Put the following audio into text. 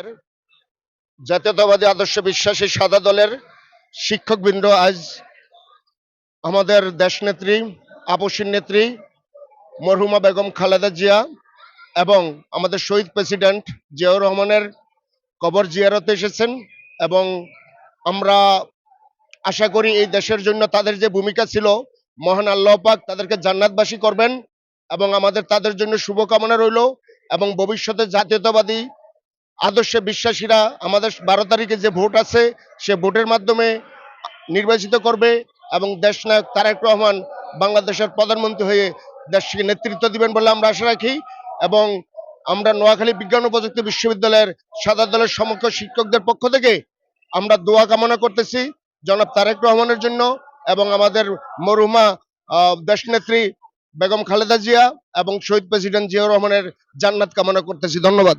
আমাদের জাতীয়তাবাদী আদর্শ বিশ্বাসী সাদা দলের শিক্ষকবৃন্দ, আজ আমাদের দেশনেত্রী, আপসীর নেত্রী মরহুমা বেগম খালেদা জিয়া এবং আমাদের শহীদ প্রেসিডেন্ট জিয়াউর রহমানের কবর জিয়ারতে এসেছেন এবং আমরা আশা করি এই দেশের জন্য তাদের যে ভূমিকা ছিল, মহান আল্লাহ পাক তাদেরকে জান্নাতবাসী করবেন এবং আমাদের তাদের জন্য শুভকামনা রইল এবং ভবিষ্যতে জাতীয়তাবাদী আদর্শে বিশ্বাসীরা আমাদের বারো তারিখে যে ভোট আছে, সে ভোটের মাধ্যমে নির্বাচিত করবে এবং দেশ নায়ক তারেক রহমান বাংলাদেশের প্রধানমন্ত্রী হয়ে দেশকে নেতৃত্ব দিবেন বলে আমরা আশা রাখি এবং আমরা নোয়াখালী বিজ্ঞান ও প্রযুক্তি বিশ্ববিদ্যালয়ের সাদা দলের সমক্ষ শিক্ষকদের পক্ষ থেকে আমরা দোয়া কামনা করতেছি জনাব তারেক রহমানের জন্য এবং আমাদের মরুমা দেশনেত্রী বেগম খালেদা জিয়া এবং শহীদ প্রেসিডেন্ট জিয়াউর রহমানের জান্নাত কামনা করতেছি। ধন্যবাদ।